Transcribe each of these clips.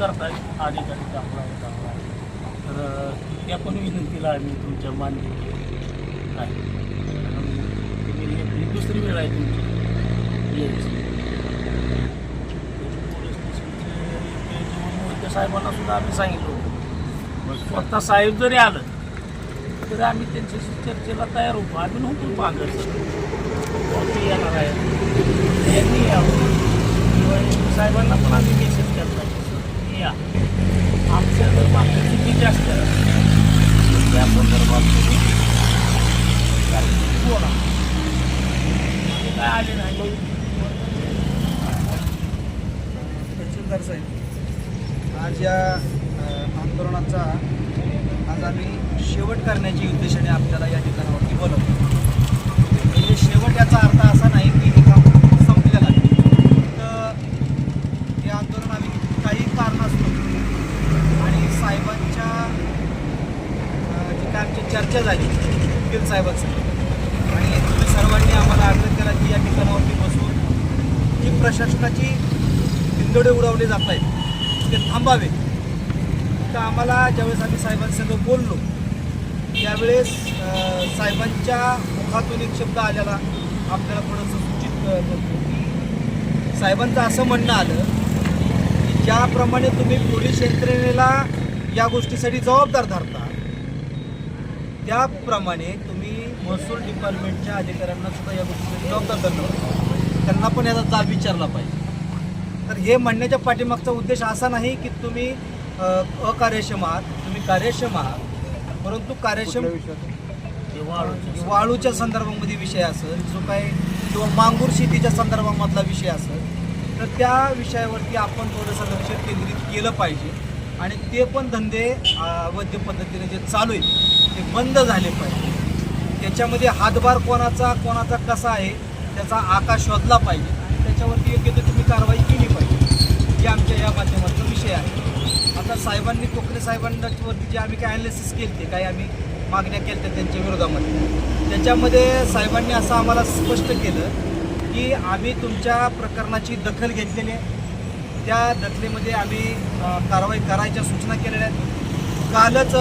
पहिल्यापासूनच करतायत अधिकारी चांगला आहे, चांगला आहे. तर त्या पण विनंतीला आम्ही तुमच्या मान्य आहे. ही- ही दुसरी वेळ आहे तुमची. यायची पोलीस स्टेशनचे साहेबांना सुद्धा आम्ही सांगितलं होतं. स्वतः साहेब जरी आलं तरी आम्ही त्यांच्याशी चर्चेला तयार होतो. आम्ही नव्हतो मागं ते येणार आहे यांनी यावं. किंवा साहेबांना पण आम्ही मेसेज केला. की सर तुम्ही या. आमच्या जर मागच्या चुकी जास्त आहे त्या संदर्भात तुम्ही बोला ते काय आले नाही तहसीलदार साहेब आज या अ, आंदोलनाचा आज आम्ही शेवट करण्याची उद्देशाने आपल्याला या ठिकाणावरती बोलवतो म्हणजे शेवट याचा अर्थ असा नाही की हे काम संपलेलं आहे तर हे आंदोलन आम्ही काही कारणास्तव आणि साहेबांच्या अ, जी काय आमची चर्चा झाली वकील साहेबांसोबत आणि तुम्ही सर्वांनी आम्हाला आग्रह केला की या ठिकाणावरती बसून जी प्रशासनाची हिंदोडे उडवले जात आहेत ते थांबावे. तर आम्हाला ज्यावेळेस आम्ही साहेबांसंग बोललो त्यावेळेस साहेबांच्या मुखातून एक शब्द आलेला. आपल्याला थोडंसं सूचित करतो. की साहेबांचं असं म्हणणं आलं की ज्याप्रमाणे तुम्ही पोलीस यंत्रणेला या गोष्टीसाठी जबाबदार धरता त्याप्रमाणे तुम्ही महसूल डिपार्टमेंटच्या अधिकाऱ्यांना सुद्धा या गोष्टीसाठी जबाबदार धरलं. त्यांना पण याचा जाब विचारला पाहिजे. तर हे म्हणण्याच्या पाठीमागचा उद्देश असा नाही की तुम्ही अ, अकार्यक्षम आहात तुम्ही कार्यक्षम आहात परंतु कार्यक्षम वाळूच्या संदर्भामध्ये विषय असेल जो काय किंवा मांगूर शेतीच्या संदर्भामधला विषय असेल तर त्या विषयावरती आपण थोडंसं लक्ष केंद्रित केलं पाहिजे. आणि ते पण धंदे अवैध पद्धतीने जे चालू आहेत ते बंद झाले पाहिजे. त्याच्यामध्ये हातभार कोणाचा कोणाचा कसा आहे त्याचा आकाश शोधला पाहिजे. आणि त्याच्यावरती योग्य ते तुम्ही कारवाई केली पाहिजे. हे आमच्या या माध्यमाचा विषय आहे. आता साहेबांनी कोकणे साहेबांवरती जे आम्ही काय अनालिसिस केले ते काही आम्ही मागण्या केल्या त्यांच्या विरोधामध्ये. त्याच्यामध्ये साहेबांनी असं आम्हाला स्पष्ट केलं की आम्ही तुमच्या प्रकरणाची दखल घेतलेली आहे. त्या दखलेमध्ये आम्ही कारवाई करायच्या सूचना केलेल्या आहेत. कालच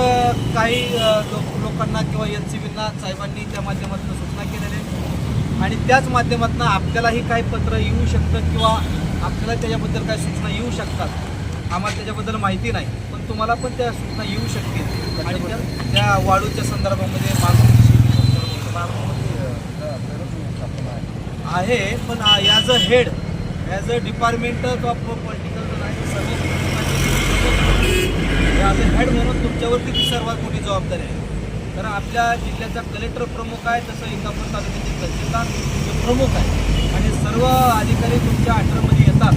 काही लोक लोकांना किंवा एन सी बींना साहेबांनी त्या माध्यमातून सूचना केलेल्या आहेत. आणि त्याच माध्यमातून आपल्यालाही काही पत्र येऊ शकतं किंवा आपल्याला त्याच्याबद्दल काही सूचना येऊ शकतात. आम्हाला त्याच्याबद्दल माहिती नाही पण तुम्हाला पण त्या सूचना येऊ शकतील. आणि त्या वाळूच्या संदर्भामध्ये मागणीची आहे पण as a head as a department of political as a head म्हणून तुमच्यावरती ती सर्वात मोठी जबाबदारी आहे. कारण आपल्या जिल्ह्याचा कलेक्टर प्रमुख आहे तसं इंदापूर तालुक्याचे तहसीलदार प्रमुख आहे. आणि सर्व अधिकारी तुमच्या अंडरमध्ये येतात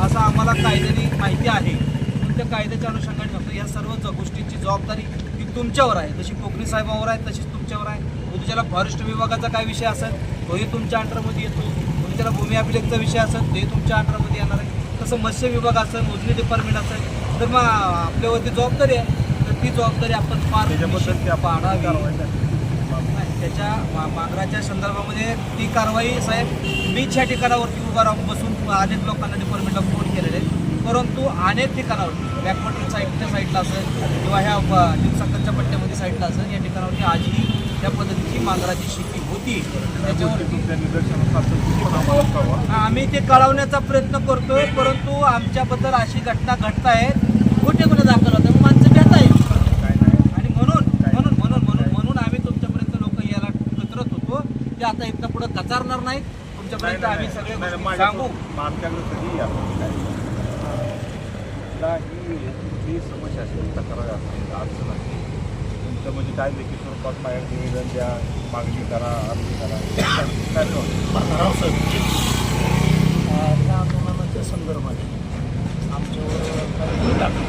असं आम्हाला कायद्याने माहिती आहे. पण त्या कायद्याच्या अनुषंगाने फक्त या सर्व ज- गोष्टींची जबाबदारी ही तुमच्यावर आहे. जशी कोकणी साहेबांवर आहे तशीच तुमच्यावर आहे. उद्याला फॉरेस्ट विभागाचा काय विषय असेल तोही तुमच्या अंडरमध्ये येतो. उद्याला भूमी अभिलेखचा विषय असेल तोही तुमच्या अंडरमध्ये येणार आहे. तसं मत्स्य विभाग असेल मोजणी डिपार्टमेंट असेल तर मग आपल्यावरती जबाबदारी आहे तर ती जबाबदारी आपण फार त्याच्याबद्दल. नाही, त्याच्या मा- मागराच्या संदर्भामध्ये ती कारवाई साहेब मीच ह्या ठिकाणावरती उभा राहून बसून अनेक लोकांना डिपार्टमेंटला फोन केलेले आहेत. परंतु अनेक ठिकाणावरती बॅकवॉटर साईडच्या साईडला असेल किंवा ह्या दिवसाकडच्या पट्ट्यामध्ये साईडला असेल या ठिकाणावरती आजही त्या पद्धतीची मांजराची शेती होती. आम्ही ते कळवण्याचा प्रयत्न करतोय परंतु आमच्याबद्दल अशी घटना घडत आहेत. कुठे कुठे दाखल होतं? मग माणसं भेट आहे. काय नाही आणि म्हणून म्हणून म्हणून म्हणून म्हणून आम्ही तुमच्यापर्यंत लोक यायला कचरत होतो. ते आता इथं पुढे कचारणार नाहीत. तुमच्यापर्यंत आम्ही सगळे सांगू. आमच्याकडे कधी ही समस्या असेल तक्रार असेल अडचण असेल तुमचं म्हणजे काय लेखी स्वरूपात माझ्या निवेदन द्या मागणी करा अर्ज करा काय ते होतं? राव साहेब अं, त्या आंदोलनाच्या संदर्भात आमच्यावर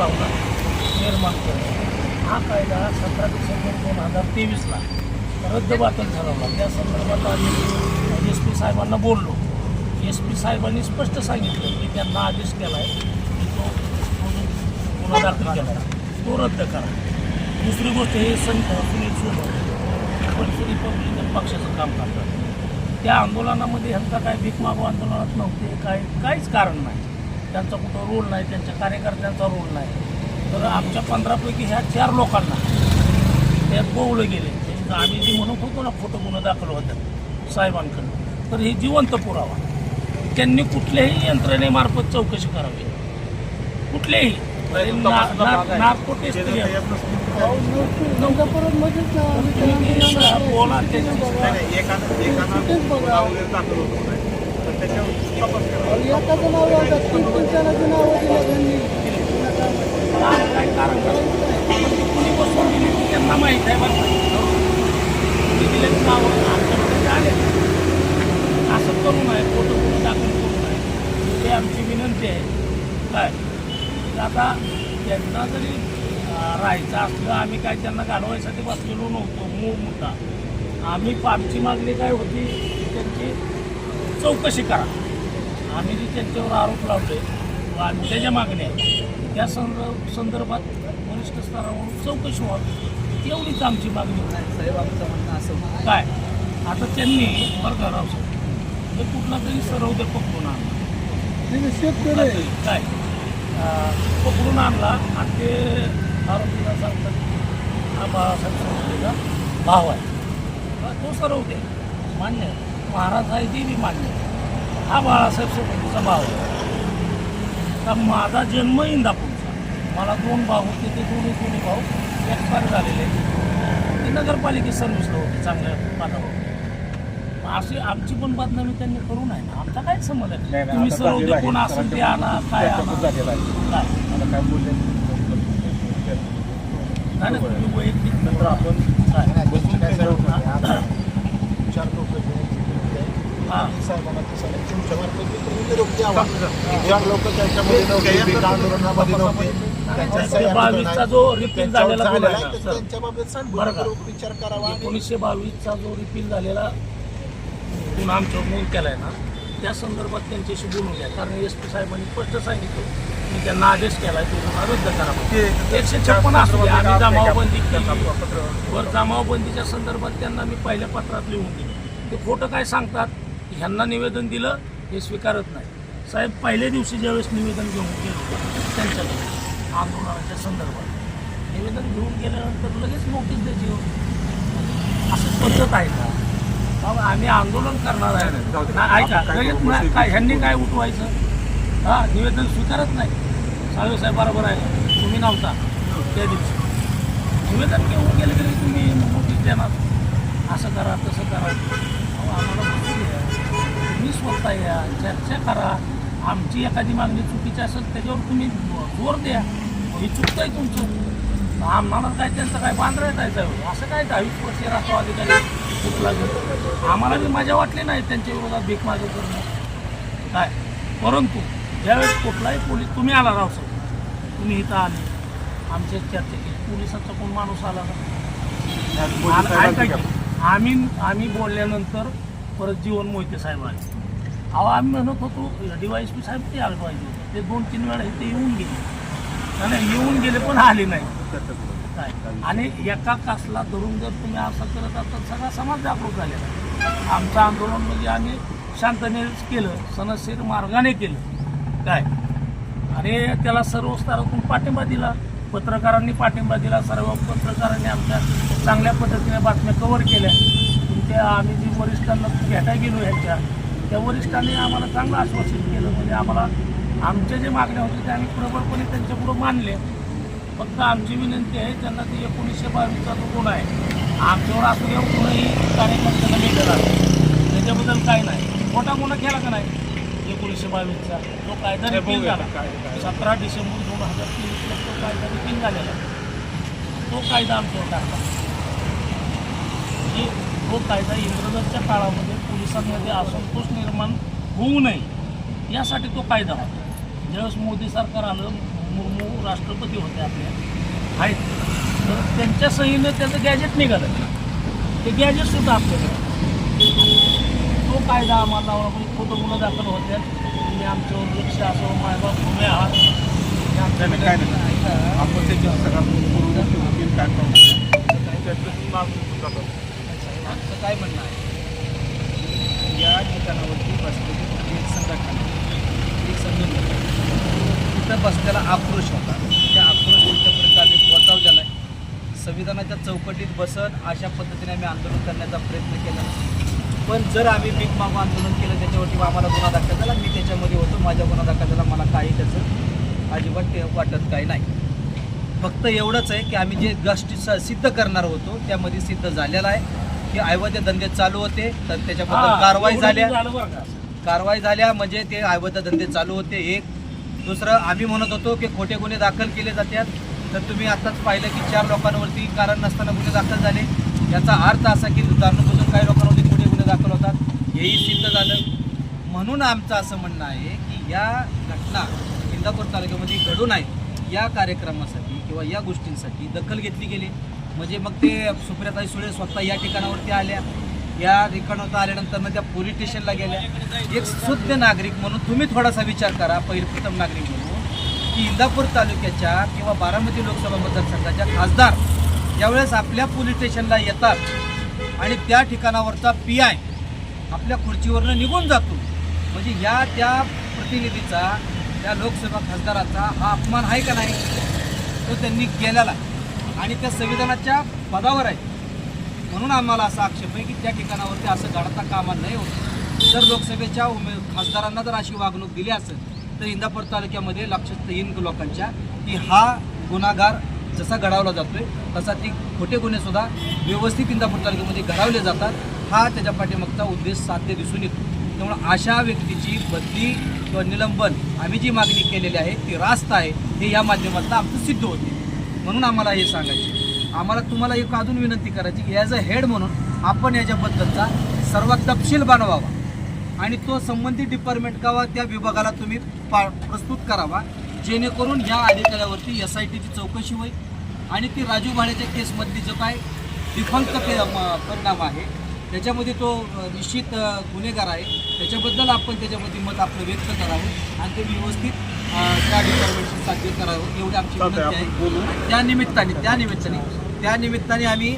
निर्माण केली हा कायदा सतरा डिसेंबर दोन हजार तेवीसला रद्दबातल ठरवला त्या संदर्भात आम्ही एस पी साहेबांना बोललो. एस पी साहेबांनी स्पष्ट सांगितलं की त्यांना आदेश केला आहे की तो गुन्हा दाखल केला आहे, तो रद्द करा. दुसरी गोष्ट हे संत सुनील सोनवणे पोलीस रिपब्लिकन पक्षाचं काम करतात. त्या आंदोलनामध्ये ह्यांचा काय भीकमागू आंदोलनात नव्हते काय काहीच कारण नाही. त्यांचा कुठं रोल नाही त्यांच्या कार्यकर्त्यांचा रोल नाही. तर आमच्या पंधरापैकी ह्या चार लोकांना त्यात गोवलं गेले. ते आम्ही जे म्हणत होतो ना खोटं गुन्हा दाखल होत्या साहेबांकडून. तर हे जिवंत पुरावा. त्यांनी कुठल्याही यंत्रणेमार्फत चौकशी करावी. कुठल्याही. बोला होतो तर कुणी त्यांना माहीत आहे बरं का. कुणी आमच्याकडे आले असं करू नये फोटो फोटो दाखल करू नये हे आमची विनंती आहे. काय? आता त्यांना जरी राहायचं असलं आम्ही काय त्यांना घालवायसाठी बसलेलो नव्हतो मूळ मुद्दा. आम्ही आमची मागणी काय होती त्यांची चौकशी करा. आम्ही जी त्यांच्यावर आरोप लावले व आमच्या ज्या मागण्या आहेत. त्या संदर्भ संदर्भात वरिष्ठ स्तरावरून चौकशी व्हावी. एवढीच आमची मागणी. साहेब आमचं म्हणणं असं. काय? आता त्यांनी बरं का राव साहेब, हे कुठला तरी सरव ते पकडून आणला. काय? पकडून आणला आणि ते आरोपीला सांगतात हा बाळासाहेब भाव आहे. तो सरव दे मान्य आहे. महाराज आहे ते बी मान्य आहे. हा बाळासाहेब सोनवणेचा भाव आहे. तर माझा जन्म इंदापूरचा. मला दोन भाऊ होते ते दोन्ही दोन्ही भाऊ एक्सपायर झालेले. ते नगरपालिकेत सर्व्हिसला होते चांगल्या पदावर अशी आमची पण बदनामी त्यांनी करू नये ना. आमचा काय नाही, आहे तुम्ही सर्व. कोण असेल ते आणा काय आणा. काय? बोलले नाही तुम्ही वैयक्तिक नंतर आपण काय? बसून बावीसचा. जो रिपील झालेला गुन्हा आहे, तर सर विचार करावा आणि एकोणीसशे बावीसचा जो रिपील झालेला गुन्हा आमच्यावर नोंद केला आहे ना त्या संदर्भात त्यांच्याशी बोलून घ्या. कारण एस पी साहेबांनी स्पष्ट सांगितलं. की त्यांना आदेश केला आहे तो गुन्हा रद्द करा एकशे छप्पन असू द्या. आम्ही जमावबंदी केली. वर जमावबंदीच्या संदर्भात त्यांना मी पहिल्या पत्रात लिहून दिलं. ते खोटं काय सांगतात? ह्यांना निवेदन दिलं हे स्वीकारत नाही. साहेब पहिल्या दिवशी ज्यावेळेस निवेदन घेऊन गेलो त्यांच्याकडे आंदोलनाच्या संदर्भात. निवेदन घेऊन गेल्यानंतर लगेच नोटीस द्यायची हो. असं पद्धत आहे का? बाबा आम्ही आंदोलन करणार आहे. ऐका लगेच काय ह्यांनी काय उठवायचं? हा निवेदन स्वीकारत नाही. साळवे साहेब बरोबर आहे? तुम्ही नव्हता त्या दिवशी. निवेदन घेऊन गेलं तरी तुम्ही नोटीस देणार. असं करा तसं करा. आम्हाला तुम्ही स्वतः या चर्चा करा. आमची एखादी मागणी चुकीची असेल त्याच्यावर तुम्ही जोर द्या. हे चुकतंय तुमचं. आम्हाला काय त्यांचं काय बांधण्यात आहे असं काय दहावीस वर्षीय राष्ट्रवादीकडे चुकला गेलं आम्हाला बी मजा वाटली नाही त्यांच्या विरोधात भीक मागे करणं. काय? परंतु ज्यावेळेस कुठलाही पोलीस तुम्ही आला राव सर. तुम्ही इथं आले. आमच्या चर्चा केली पोलिसाचा कोण माणूस आला? की, आम्ही आम्ही बोलल्यानंतर परत जीवन मोहिते साहेब आले. अहो आम्ही म्हणत होतो डीवायस पी साहेब ते आले पाहिजे होते. ते दोन तीन वेळा इथे येऊन गेले. नाही, येऊन गेले पण आले नाही. काय? आणि एका कासला धरून जर तुम्ही असं करत असाल सगळा समाज जागृत झालेला आहे. आमचं आंदोलन म्हणजे आम्ही शांततेनेच केलं सनशीर मार्गाने केलं. काय? आणि त्याला सर्व स्तरातून पाठिंबा दिला. पत्रकारांनी पाठिंबा दिला. सर्व पत्रकारांनी आमच्या चांगल्या पद्धतीने बातम्या कव्हर केल्या. तुमच्या आम्ही जी वरिष्ठांना भेटायला गेलो ह्यांच्या त्या वरिष्ठांनी आम्हाला चांगलं आश्वासन केलं. म्हणजे आम्हाला आमच्या जे मागण्या होत्या त्या आम्ही प्रबळपणे त्यांच्यापुढं मानले फक्त आमची विनंती आहे त्यांना ते एकोणीसशे बावीसचा जो गुन्हा आहे आमच्यावर असं येऊ कुणाही कार्यकर्त्यांना आहे त्याच्याबद्दल काय नाही. मोठा गुन्हा केला का नाही? एकोणीसशे बावीसचा. तो कायदा रिपील झाला. सतरा डिसेंबर दोन हजार तेवीसला तो कायदा रिपील झालेला आहे. तो कायदा आमच्यावर टाकला. तो कायदा इंग्रजांच्या काळामध्ये पोलिसांमध्ये असंतोष निर्माण होऊ नये यासाठी तो कायदा होता. ज्यावेळेस मोदी सरकार आलं मुर्मू राष्ट्रपती होते आपल्या आहेत. तर त्यांच्या सहीनं त्याचं गॅजेट निघालं. ते गॅजेट सुद्धा आपल्याकडे तो कायदा आम्हाला म्हणजे खोटं गुन्हा दाखल होते. तुम्ही आमच्यावर लक्ष असो मायबाप तुम्ही आहात. हे काय नाही. आपण त्याची सगळ्यात पूर्व काय करू त्याच्यातून मागणी करतो. काय म्हणणं आहे? या ठिकाणावरती बसलेली कुठली एक संघटना? एक संघटना. तिथं बसलेला आक्रोश होता. त्या आक्रोश त्यांच्यापर्यंत आम्ही झाला आहे. संविधानाच्या चौकटीत बसन अशा पद्धतीने आम्ही आंदोलन करण्याचा प्रयत्न केला. पण जर आम्ही भीक मागू आंदोलन केलं त्याच्यावरती आम्हाला गुन्हा दाखल झाला मी त्याच्यामध्ये होतो माझ्या गुन्हा दाखल झाला मला काही त्याचं अजिबात ते वाटत काही नाही. फक्त एवढंच आहे की आम्ही जे गोष्टी स- सिद्ध करणार होतो त्यामध्ये सिद्ध झालेला आहे. की अवैध धंदे चालू होते. तर त्याच्याबद्दल हा, कारवाई झाल्या. कारवाई झाल्या म्हणजे ते अवैध धंदे चालू होते. एक. दुसरं आम्ही म्हणत होतो की खोटे गुन्हे दाखल केले जातात. तर तुम्ही आताच पाहिलं की चार लोकांवरती कारण नसताना गुन्हे दाखल झाले. याचा अर्थ असा की जाणूनबुजून काही लोकांवरती खोटे गुन्हे दाखल होतात. हेही सिद्ध झालं. म्हणून आमचं असं म्हणणं आहे की या घटना इंदापूर तालुक्यामध्ये घडून आहे या कार्यक्रमासाठी किंवा या गोष्टींसाठी दखल घेतली गेली. म्हणजे मग ते सुप्रियाताई सुळे स्वतः या ठिकाणावरती आल्या. या ठिकाणावर आल्यानंतर मग त्या पोलीस स्टेशनला गेल्या. एक शुद्ध नागरिक म्हणून तुम्ही थोडासा विचार करा पहिलप्रथम नागरिक म्हणून की इंदापूर तालुक्याच्या किंवा बारामती लोकसभा मतदारसंघाच्या खासदार ज्यावेळेस आपल्या पोलीस स्टेशनला येतात आणि त्या ठिकाणावरचा पी आय आपल्या खुर्चीवरनं निघून जातो. म्हणजे या त्या प्रतिनिधीचा त्या लोकसभा खासदाराचा हा अपमान आहे का नाही? तो त्यांनी केलेला. आणि त्या संविधानाच्या पदावर आहे. म्हणून आम्हाला असा आक्षेप आहे की त्या ठिकाणावरती असं घडता कामा नाही होत जर लोकसभेच्या उमे खासदारांना जर अशी वागणूक दिली असेल तर इंदापूर तालुक्यामध्ये लक्षात येईन लोकांच्या की हा गुन्हागार जसा घडवला जातोय तसा ती खोटे गुन्हेसुद्धा व्यवस्थित इंदापूर तालुक्यामध्ये घडवले जातात हा त्याच्या पाठीमागचा उद्देश साध्य दिसून येतो. त्यामुळे अशा व्यक्तीची बदली किंवा निलंबन आम्ही जी मागणी केलेली आहे ती रास्त आहे हे या माध्यमातून आमचं सिद्ध होते. म्हणून आम्हाला हे सांगायचे. आम्हाला तुम्हाला एक अजून विनंती करायची की ॲज अ हेड म्हणून आपण याच्याबद्दलचा सर्वात तपशील बनवावा. आणि तो संबंधित डिपार्टमेंट कावा त्या विभागाला तुम्ही पा प्रस्तुत करावा. जेणेकरून या अधिकाऱ्यावरती एस आय टीची चौकशी होईल. आणि ती राजू भाड्याच्या केसमधली जो काय डिफंक्त परिणाम आहे त्याच्यामध्ये तो निश्चित गुन्हेगार आहे. त्याच्याबद्दल आपण त्याच्यामध्ये मत आपलं व्यक्त करावं आणि ते व्यवस्थित त्या डिपार्टमेंटशी साध्य करावं एवढी आमची विनंती आहे. त्या निमित्ताने त्या निमित्ताने त्या निमित्ताने आम्ही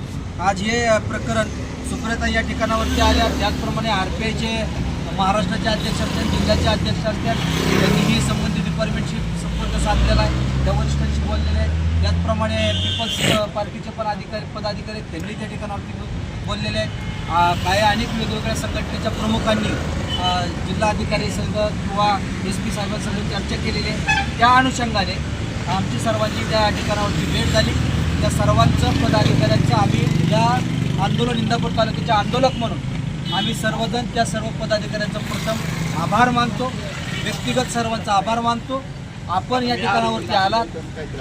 आज हे प्रकरण सुप्रियता या ठिकाणावरती आल्या. त्याचप्रमाणे आर पी आयचे महाराष्ट्राचे अध्यक्ष असतील जिल्ह्याचे अध्यक्ष असतील त्यांनी ही संबंधित डिपार्टमेंटशी संपर्क साधलेला आहे. त्या वरिष्ठांशी बोललेले आहे त्याचप्रमाणे पीपल्स पार्टीचे पण अधिकारी पदाधिकारी आहेत, त्यांनी त्या ठिकाणावरती बोललेले आहेत. काही अनेक वेगवेगळ्या संघटनेच्या प्रमुखांनी जिल्हाधिकारी संघ किंवा एस पी साहेबांसह चर्चा केलेली आहे. त्या अनुषंगाने आमची सर्वांची त्या ठिकाणावरची भेट झाली. त्या सर्वांचं पदाधिकाऱ्यांचं आम्ही या आंदोलन इंदापूर तालुक्याचे आंदोलक म्हणून आम्ही सर्वजण त्या सर्व पदाधिकाऱ्यांचा प्रथम आभार मानतो. व्यक्तिगत सर्वांचा आभार मानतो. आपण या ठिकाणावरती आलात.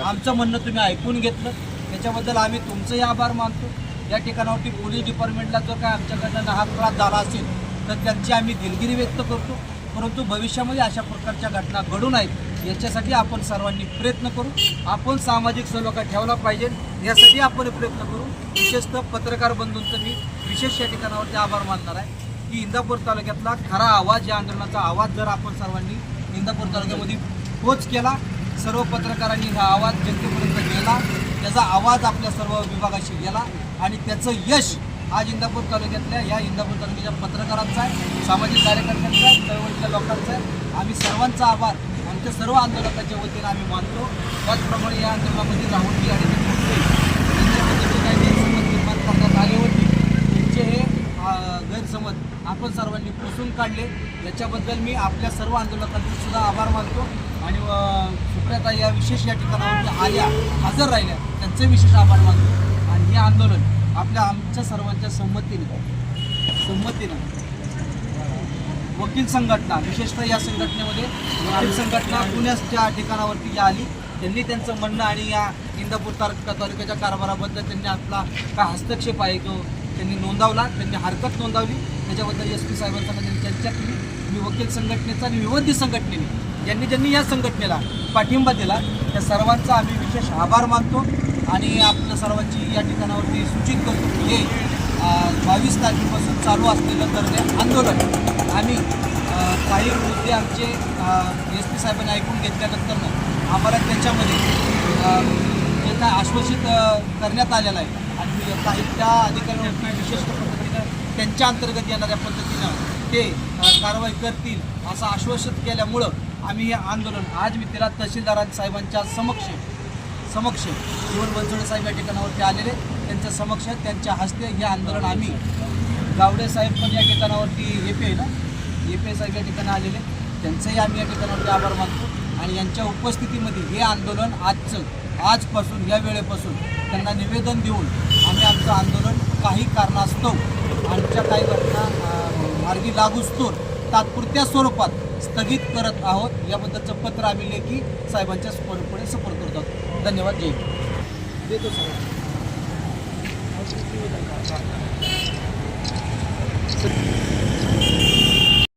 आमचं म्हणणं तुम्ही ऐकून घेतलं. त्याच्याबद्दल आम्ही तुमचंही आभार मानतो. या ठिकाणावरती पोलीस डिपार्टमेंटला जर काय आमच्याकडनं नाहक त्रास झाला असेल तर त्यांची आम्ही दिलगिरी व्यक्त करतो. परंतु भविष्यामध्ये अशा प्रकारच्या घटना घडू नयेत याच्यासाठी आपण सर्वांनी प्रयत्न करू. आपण सामाजिक सलोखा ठेवला पाहिजे यासाठी आपण प्रयत्न करू. विशेषतः पत्रकार बंधूंचं मी विशेष या ठिकाणावरती आभार मानणार आहे की इंदापूर तालुक्यातला खरा आवाज या आंदोलनाचा आवाज जर आपण सर्वांनी इंदापूर तालुक्यामध्ये पोच केला सर्व पत्रकारांनी हा आवाज जनतेपर्यंत गेला त्याचा आवाज आपल्या सर्व विभागाशी गेला आणि त्याचं यश आज इंदापूर तालुक्यातल्या या इंदापूर तालुक्याच्या पत्रकारांचा आहे सामाजिक कार्यकर्त्यांचा आहे चळवळीच्या लोकांचा आहे. आम्ही सर्वांचा आभार. आमच्या सर्व आंदोलकांच्या वतीनं आम्ही मानतो. त्याचप्रमाणे या आंदोलनामध्ये राहुलजी आणि ते जे गैरसमज निर्माण करण्यात आले होते. त्यांचे हे गैरसमज आपण सर्वांनी पुसून काढले. याच्याबद्दल मी आपल्या सर्व आंदोलकांचे सुद्धा आभार मानतो. आणि सुप्रियाता या विशेष या ठिकाणावरती आल्या हजर राहिल्या. त्यांचे विशेष आभार मानतो. हे आंदोलन आपल्या आमच्या सर्वांच्या संमतीनं संमतीनं. वकील संघटना विशेषतः या संघटनेमध्ये वकील संघटना पुण्याच्या ठिकाणावरती या आली त्यांनी त्यांचं म्हणणं आणि या इंदापूर तालुका तालुक्याच्या कारभाराबद्दल त्यांनी आपला काय हस्तक्षेप आहे तो त्यांनी नोंदवला त्यांनी हरकत नोंदवली. त्याच्याबद्दल एस पी साहेबांचा त्यांनी चर्चा केली. मी वकील संघटनेचा आणि विरोधी संघटनेने ज्यांनी ज्यांनी या संघटनेला पाठिंबा दिला त्या सर्वांचा आम्ही विशेष आभार मानतो. आणि आपल्या सर्वांची या ठिकाणावरती सूचित करतो की हे बावीस तारखेपासून चालू असलेलं तर ते आंदोलन आम्ही काही मुद्दे आमचे एस पी साहेबांनी ऐकून घेतल्यानंतर आम्हाला त्याच्यामध्ये अ, जे काय आश्वासित करण्यात आलेलं आहे आणि काही त्या अधिकाऱ्यांना विशेष पद्धतीनं त्यांच्या अंतर्गत येणाऱ्या पद्धतीनं ते कारवाई करतील असं आश्वासित केल्यामुळं आम्ही हे आंदोलन आज मी त्याला तहसीलदार साहेबांच्या समक्ष समक्ष जीवन बनसोडे साहेब या ठिकाणावरती आलेले. त्यांच्या समक्ष त्यांच्या हस्ते हे आंदोलन आम्ही गावडे साहेब पण या ठिकाणावरती ए पी आहे ना? ए पी साहेब या ठिकाणी आलेले. त्यांचंही आम्ही या ठिकाणावरती आभार मानतो. आणि यांच्या उपस्थितीमध्ये हे आंदोलन आजचं आजपासून या वेळेपासून त्यांना निवेदन देऊन आम्ही आमचं आंदोलन काही कारणास्तव आमच्या काही घटना मार्गी लागूस्तोर तात्पुरत्या स्वरूपात स्थगित करत आहोत. याबद्दलचं पत्र आम्ही लेखी साहेबांच्या पुढे सपोर्ट करत आहोत धन्यवाद जी देतो सर.